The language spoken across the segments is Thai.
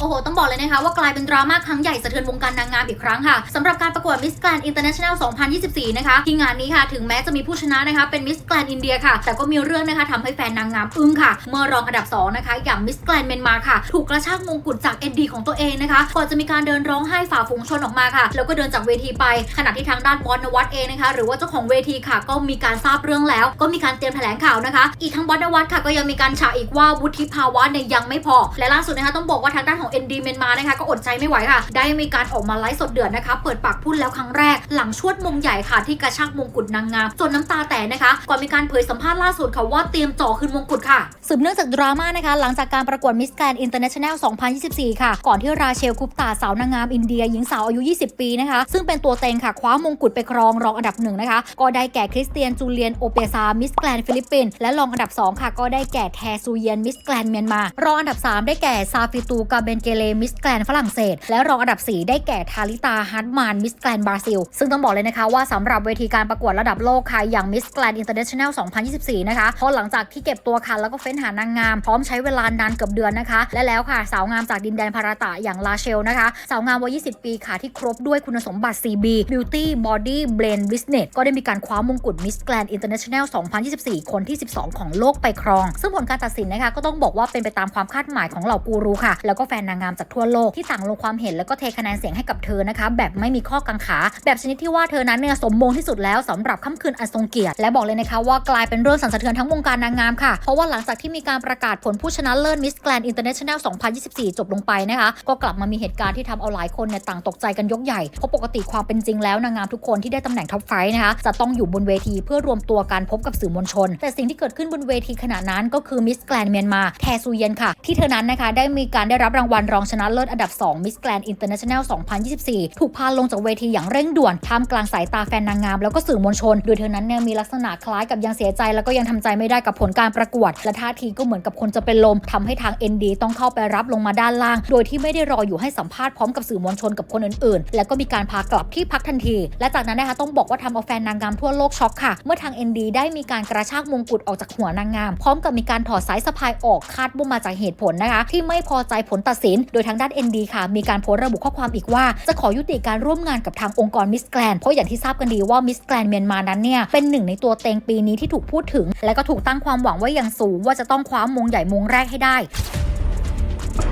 โอ้โห ต้องบอกเลยนะคะว่ากลายเป็นดราม่าครั้งใหญ่สะเทือนวงการนางงามอีกครั้งค่ะสำหรับการประกวด Miss Grand International 2024 นะคะ ที่งานนี้ค่ะ ถึงแม้จะมีผู้ชนะนะคะเป็น Miss Grand India ค่ะ แต่ก็มีเรื่องนะคะทำให้แฟนนางงามอึ้งค่ะ เมื่อรองอันดับ 2 นะคะ อย่าง Miss Grand Myanmar ค่ะ ถูกกระชากมงกุฎจาก ND ของตัวเองนะคะ ก่อนจะมีการเดินร้องไห้ฝ่าฝูงชนออกมาค่ะ แล้วก็เดินจากเวทีไป ขณะที่ทางด้านบอสนวัตเองนะคะ หรือว่าเจ้าของเวทีค่ะ ก็มีการทราบเรื่องแล้ว ก็มีการเตรียมแถลงข่าวนะคะ อีกทั้งบอสนวัตค่ะก็ยังมีการฉะอีกว่าวุฒิภาวะเนี่ยยังไม่พอ และล่าสุดนะคะต้องบอกว่าทางด้านของ ND เมียนมานะคะก็อดใจไม่ไหวค่ะ ได้มีการออกมาไลฟ์สดเดือดนะคะ เปิดปากพูดแล้วครั้งแรก หลังชวดมงใหญ่ค่ะที่กระชากมงกุฎนางงามจนน้ำตาแตกนะคะก่อนมีการเผยสัมภาษณ์ล่าสุดค่ะว่าเตรียมจ่อคืนมงกุฎค่ะสืบเนื่องจากดราม่านะคะ หลังจากการประกวดมิสแกรนอินเตอร์เนชั่นแนล 2024 ค่ะ ก่อนที่ราเชลคุปตาสาวนางงามอินเดียหญิงสาวอายุ 20 ปีนะคะ ซึ่งเป็นตัวเต็งค่ะคว้ามงกุฎไปครองรองอันดับหนึ่งนะคะ ก็ได้แก่คริสเตียนจูเลียนโอเปซามิสแกรนฟิลิปปินส์และรองอันดับ 2 ค่ะ ก็ได้แก่แทซูเยียนมิสแกรนเมียนมารองอันดับ 3 ได้แก่ซาฟิตูกาเบนเกเลมิสแกรนฝรั่งเศส และรองอันดับ 4 ได้แก่ทาลิตาฮัตมานมิสแกรนบราซิล ซึ่งต้องบอกเลยนะคะว่าสำหรับเวทีการประกวดระดับโลกค่ะอย่างมิสแกรนอินเตอร์เนชั่นแนล2024 นะคะพอหลังจากที่เก็บตัวค่ะแล้วก็เฟ้นหานางงามพร้อมใช้เวลานานเกือบเดือนนะคะ และแล้วค่ะสาวงามจากดินแดนพาราตะอย่างลาเชลนะคะ สาวงามวัย 20 ปีค่ะที่ครบด้วยคุณสมบัติ 4B Beauty Body Blend Business ก็ได้มีการคว้ามงกุฎ Miss Grand International 2024 คนที่ 12 ของโลกไปครอง ซึ่งผลการตัดสินนะคะก็ต้องบอกว่าเป็นไปตามความคาดหมายของเหล่ากูรูค่ะ แล้วก็แฟนนางงามจากทั่วโลกที่ต่างลงความเห็นแล้วก็เทคะแนนเสียงให้กับเธอนะคะ แบบไม่มีข้อกังขา แบบชนิดที่ว่าเธอนั้นเนี่ยสมมงที่สุดแล้วสำหรับค่ำคืนอันทรงเกียรติและบอกเลยนะคะว่ากลายเป็นเรื่องสั่นสะเทือนทั้งวงการนางงามค่ะ เพราะว่าหลังจากที่มีการประกาศผลผู้ชนะเลิศ Miss Grand International 2024 จบลงไปนะคะ ก็กลับมามีเหตุการณ์ที่ทำเอาหลายคนเนี่ยต่างตกใจกันยกใหญ่ เพราะปกติความเป็นจริงแล้วนางงามทุกคนที่ได้ตำแหน่งท็อปไฟว์นะคะจะต้องอยู่บนเวทีเพื่อรวมตัวกันพบกับสื่อมวลชน แต่สิ่งที่เกิดขึ้นบนเวทีขณะนั้นก็คือ Miss Grand เมียนมาแทซูเยียนค่ะที่เธอนั้นนะคะได้มีการได้รับรางวัลรองชนะเลิศอันดับ 2 Miss Grand International 2024 ถูกพาลงจากเวทีอย่างเร่งด่วนท่ามกลางสายตาแฟนนางงามแล้วก็สื่อมวลชน โดยเธอนั้นเนี่ยมีลักษณะคล้ายกับยังเสียใจ แล้วก็ยังทำใจไม่ได้กับผลการประกวด และท่าทีก็เหมือนกับคนจะเป็นลมทำให้ทาง ND ต้องเข้าไปรับลงมาด้านล่าง โดยที่ไม่ได้รออยู่ให้สัมภาษณ์พร้อมกับสื่อมวลชนกับคนอื่นๆ แล้วก็มีการพากลับที่พักทันที และจากนั้นนะคะต้องบอกว่าทำเอาแฟนนางงามทั่วโลกช็อกค่ะ เมื่อทาง ND ได้มีการกระชากมงกุฎออกจากหัวนางงาม พร้อมกับมีการถอดสายสะพายออกคาดว่ามาจากเหตุผลนะคะ ที่ไม่พอใจผลตัดสิน โดยทางด้าน ND ค่ะ มีการโพสต์ระบุข้อความอีกว่า จะขอยุติการร่วมงานกับทางองค์กรมิสแกรนเพราะอย่างที่ทราบกันดีว่ามิสแกรนเมียนมานั้นเนี่ยเป็นหนึ่งในตัวเต็งปีนี้ที่ถูกพูดถึง และก็ถูกตั้งความหวังไว้อย่างสูง ว่าจะต้องคว้ามงใหญ่มงแรกให้ได้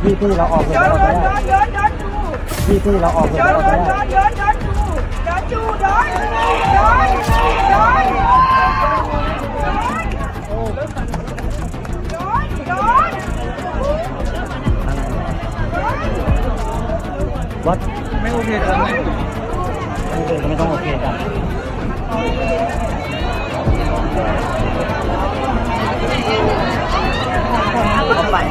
พี่พี่เราออกเลยย้อนย้อนย้อนย้อนย้อนดูพี่พี่เราออกเลยย้อนเราไปย้อนได้ย้อนย้อนย้อนดูย้อนดูย้อนย้อนย้ วัดไม่โอเคกับไหมคนอื่นก็ไม่ต้องโอเคกันและหลั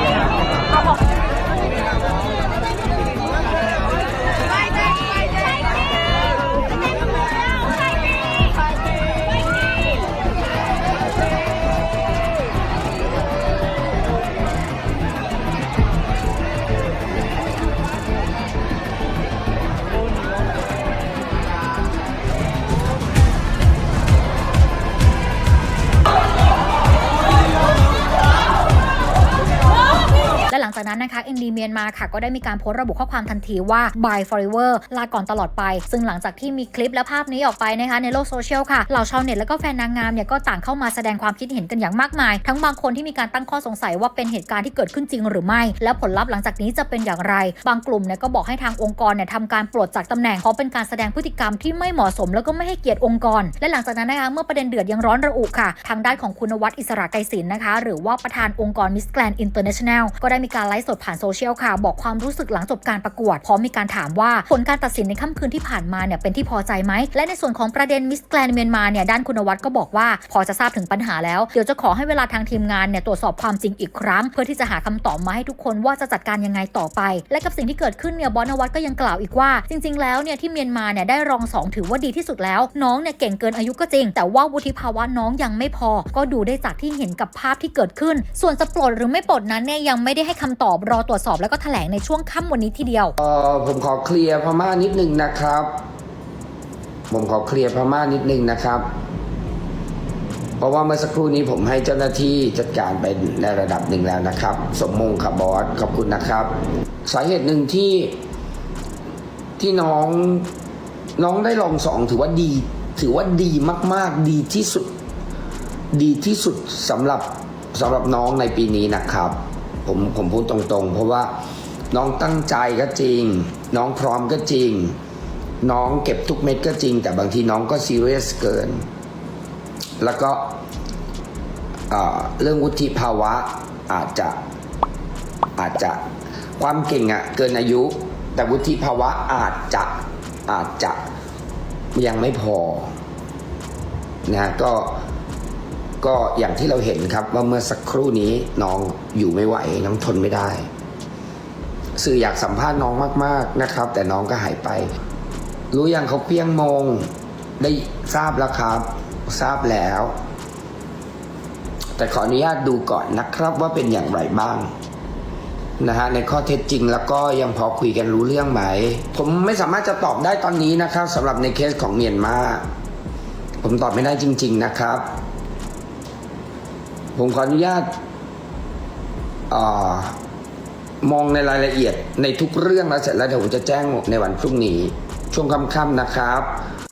จากนั้นนะคะ ND เมียนมาค่ะก็ได้มีการโพสต์ระบุข้อความทันทีว่า bye forever ลาก่อนตลอดไป ซึ่งหลังจากที่มีคลิปและภาพนี้ออกไปนะคะในโลกโซเชียลค่ะเหล่าชาวเน็ตและก็แฟนนางงามเนี่ยก็ต่างเข้ามาแสดงความคิดเห็นกันอย่างมากมาย ทั้งบางคนที่มีการตั้งข้อสงสัยว่าเป็นเหตุการณ์ที่เกิดขึ้นจริงหรือไม่ และผลลัพธ์หลังจากนี้จะเป็นอย่างไร บางกลุ่มเนี่ยก็บอกให้ทางองค์กรเนี่ยทำการปลดจากตำแหน่งเพราะเป็นการแสดงพฤติกรรมที่ไม่เหมาะสม แล้วก็ไม่ให้เกียรติองค์กร และหลังจากนั้นนะคะเมื่อประเด็นเดือดยังร้อนระอุค่ะ ทางด้านของคุณวัฒน์อิสระไกรศิลป์นะคะ หรือว่าประธานองค์กร Miss Grand International ก็ได้มีการไลฟ์สดผ่านโซเชียลค่ะ บอกความรู้สึกหลังจบการประกวด พร้อมมีการถามว่าผลการตัดสินในค่ำคืนที่ผ่านมาเนี่ยเป็นที่พอใจไหม และในส่วนของประเด็น Miss Grand เมียนมาเนี่ยด้านคุณวัฒน์ก็บอกว่าพอจะทราบถึงปัญหาแล้ว เดี๋ยวจะขอให้เวลาทางทีมงานเนี่ยตรวจสอบความจริงอีกครั้ง เพื่อที่จะหาคำตอบมาให้ทุกคนว่าจะจัดการยังไงต่อไป และกับสิ่งที่เกิดขึ้นเนี่ยบอสนวัฒน์ก็ยังกล่าวอีกว่า จริง ๆ แล้วเนี่ยที่เมียนมาเนี่ยได้รองสองถือว่าดีที่สุดแล้ว น้องเนี่ยเก่งเกินอายุก็จริง แต่ว่าวุฒิภาวะน้องยังไม่พอ ก็ดูได้จากที่เห็นกับภาพที่เกิดขึ้น ส่วนจะปลดหรือไม่ปลดนั้นเนี่ยยังไม่ได้ให้คำตอบรอตรวจสอบแล้วก็แถลงในช่วงค่ำวันนี้ทีเดียว เออผมขอเคลียร์พม่านิดนึงนะครับ ผมขอเคลียร์พม่านิดนึงนะครับ เพราะว่าเมื่อสักครู่นี้ผมให้เจ้าหน้าที่จัดการไปในระดับหนึ่งแล้วนะครับ สมมงครับบอสขอบคุณนะครับ สาเหตุหนึ่งที่ที่น้องน้องได้ลองสองถือว่าดี ถือว่าดีมาก ๆ ดีที่สุด ดีที่สุดสำหรับสำหรับน้องในปีนี้นะครับ ผมผมพูดตรงๆ เพราะว่าน้องตั้งใจก็จริง น้องพร้อมก็จริง น้องเก็บทุกเม็ดก็จริง แต่บางทีน้องก็ซีเรียสเกิน แล้วก็เอ่อเรื่องวุฒิภาวะอาจจะอาจจะความเก่งอะเกินอายุ แต่วุฒิภาวะอาจจะอาจจะยังไม่พอนะก็ ก็อย่างที่เราเห็นครับว่าเมื่อสักครู่นี้น้องอยู่ไม่ไหวน้องทนไม่ได้ สื่ออยากสัมภาษณ์น้องมาก ๆนะครับ แต่น้องก็หายไป รู้ยังเขาเพียงมงได้ทราบแล้วครับ ทราบแล้ว แต่ขออนุญาตดูก่อนนะครับว่าเป็นอย่างไรบ้างนะฮะในข้อเท็จจริงแล้วก็ยังพอคุยกันรู้เรื่องไหม ผมไม่สามารถจะตอบได้ตอนนี้นะครับสำหรับในเคสของเมียนมาผมตอบไม่ได้จริง ๆนะครับ ผมขออนุญาตอมองในรายละเอียดในทุกเรื่องแล้วเสร็จแล้วเดี๋ยวผมจะแจ้งในวันพรุ่งนี้ ช่วงค่ำๆนะครับ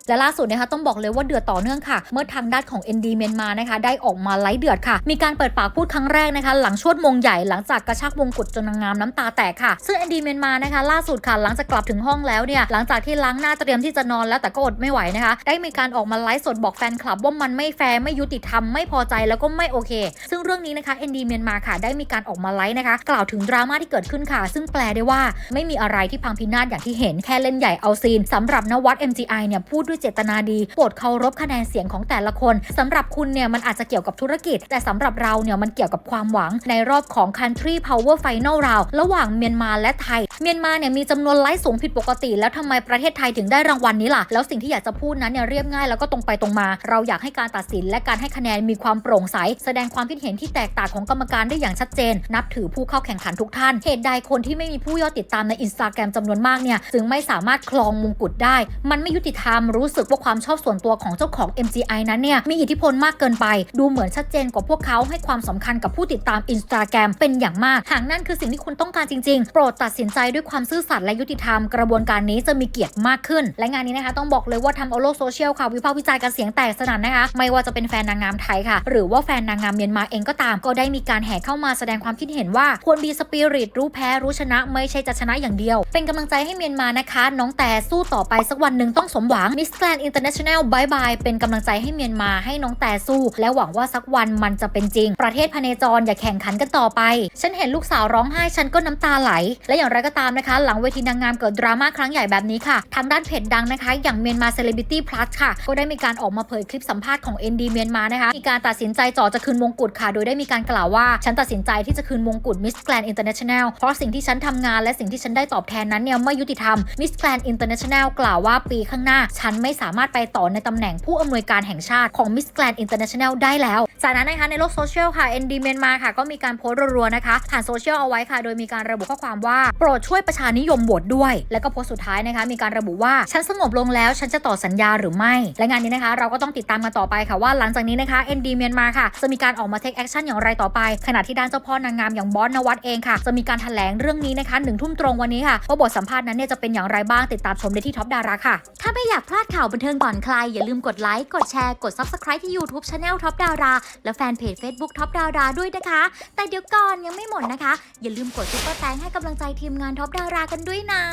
และล่าสุดนะคะต้องบอกเลยว่าเดือดต่อเนื่องค่ะ เมื่อทางด้านของ ND เมียนมานะคะได้ออกมาไล่เดือดค่ะ มีการเปิดปากพูดครั้งแรกนะคะ หลังชวดมงใหญ่หลังจากกระชากมงกุฎจนนางงามน้ำตาแตกค่ะ ซึ่ง ND เมียนมานะคะ ล่าสุดค่ะหลังจากกลับถึงห้องแล้วเนี่ยหลังจากที่ล้างหน้าเตรียมที่จะนอนแล้วแต่ก็อดไม่ไหวนะคะ ได้มีการออกมาไลฟ์สดบอกแฟนคลับว่ามันไม่แฟร์ไม่ยุติธรรมไม่พอใจแล้วก็ไม่โอเค ซึ่งเรื่องนี้นะคะ ND เมียนมาค่ะ ได้มีการออกมาไลฟ์นะคะ กล่าวถึงดราม่าที่เกิดขึ้นค่ะ ซึ่งแปลได้ว่าไม่มีอะไรที่พังพินาศอย่างที่เห็นแค่เล่นใหญ่เอาซีนสำหรับนวัด MGI เนี่ยพูดด้วยเจตนาดีโปรดเคารพคะแนนเสียงของแต่ละคนสำหรับคุณเนี่ยมันอาจจะเกี่ยวกับธุรกิจ แต่สำหรับเราเนี่ยมันเกี่ยวกับความหวังในรอบของ Country Power Final Round ระหว่างเมียนมาและไทย เมียนมาเนี่ยมีจำนวนไลค์สูงผิดปกติ แล้วทำไมประเทศไทยถึงได้รางวัลนี้ล่ะ แล้วสิ่งที่อยากจะพูดนั้นเนี่ยเรียบง่ายแล้วก็ตรงไปตรงมา เราอยากให้การตัดสินและการให้คะแนนมีความโปร่งใส แสดงความคิดเห็นที่แตกต่างของกรรมการได้อย่างชัดเจน นับถือผู้เข้าแข่งขันทุกท่าน เหตุใดคนที่ไม่มีผู้ยอดติดตามในอินสตาแกรมจำนวนมากเนี่ยจึงไม่สามารถคลองมงกุฎได้ มันไม่ยุติธรรมรูู้้สึกว่าความชอบส่วนตัวของเจ้าของ MGI นั้นเนี่ยมีอิทธิพลมากเกินไป ดูเหมือนชัดเจนกว่าพวกเขาให้ความสำคัญกับผู้ติดตามอินสตาแกรมเป็นอย่างมาก หากนั่นคือสิ่งที่คุณต้องการจริงๆ โปรดตัดสินใจด้วยความซื่อสัตย์และยุติธรรม กระบวนการนี้จะมีเกียรติมากขึ้น และงานนี้นะคะต้องบอกเลยว่าทำเอาโลกโซเชียลค่ะวิพากษ์วิจารณ์กันเสียงแตกสนั่นนะคะ ไม่ว่าจะเป็นแฟนนางงามไทยค่ะ หรือว่าแฟนนางงามเมียนมาเองก็ตาม ก็ได้มีการแห่เข้ามาแสดงความคิดเห็นว่าควรมีสปิริตรู้แพ้รู้ชนะไม่ใช่จะชนะอย่างเดียว เป็นกำลังใจให้เมียนมานะคะ น้องแต่สู้ต่อไปสักวันหนึ่งต้องสมหวังมิสแกรนอินเตอร์เนชั่นแนลบายบายเป็นกำลังใจให้เมียนมาให้น้องแต่สู้ และหวังว่าสักวันมันจะเป็นจริง ประเทศพเนจรอย่าแข่งขันกันต่อไป ฉันเห็นลูกสาวร้องไห้ฉันก็น้ำตาไหล และอย่างไรก็ตามนะคะ หลังเวทีนางงามเกิดดราม่าครั้งใหญ่แบบนี้ค่ะ ทางด้านเพจดังนะคะ อย่างเมียนมาเซเลบริตี้พลัสค่ะ ก็ได้มีการออกมาเผยคลิปสัมภาษณ์ของ ND เมียนมานะคะมีการตัดสินใจจ่อจะคืนมงกุฎค่ะ โดยได้มีการกล่าวว่าฉันตัดสินใจที่จะคืนมงกุฎมิสแกรนอินเตอร์เนชั่นแนลเพราะสิ่งที่ฉันทำงานและสิ่งที่ฉันได้ตอบแทนนั้นเนี่ยไม่ยุติธรรมมิสแกรนอินเตอร์เนชั่นแนลกล่าวว่าปีข้างหน้าฉันไม่สามารถไปต่อในตำแหน่งผู้อำนวยการแห่งชาติของมิสแกรนอินเตอร์เนชั่นแนลได้แล้ว จากนั้นนะคะในโลกโซเชียลค่ะ ND เมียนมาค่ะก็มีการโพสต์รัวๆนะคะผ่านโซเชียลเอาไว้ค่ะ โดยมีการระบุข้อความว่า โปรดช่วยประชานิยมโหวตด้วย แล้วก็โพสต์สุดท้ายนะคะ มีการระบุว่า ฉันสงบลงแล้ว ฉันจะต่อสัญญาหรือไม่ และงานนี้นะคะ เราก็ต้องติดตามกันต่อไปค่ะว่าหลังจากนี้นะคะ ND เมียนมาค่ะ จะมีการออกมาเทคแอคชั่นอย่างไรต่อไป ขณะที่ด้านเจ้าพ่อนางงามอย่างบอสนวัตเองค่ะจะมีการแถลงเรื่องนี้นะคะหนึ่งทุ่มตรงวันนี้ค่ะว่าบทสัมภาษณ์นั้นเนี่ยจะเป็นอย่างไรบ้างติดตามชมได้ที่ท็อปดาราค่ะถ้าไม่อยากพลาดข่าวบันเทิงก่อนใครอย่าลืมกดไลค์กดแชร์กด subscribe ที่ YouTube Channel ท็อปดาราและแฟนเพจ Facebook ท็อปดาราด้วยนะคะ แต่เดี๋ยวก่อนยังไม่หมดนะคะ อย่าลืมกดซุปเปอร์แตงให้กำลังใจทีมงานท็อปดารากันด้วยนะ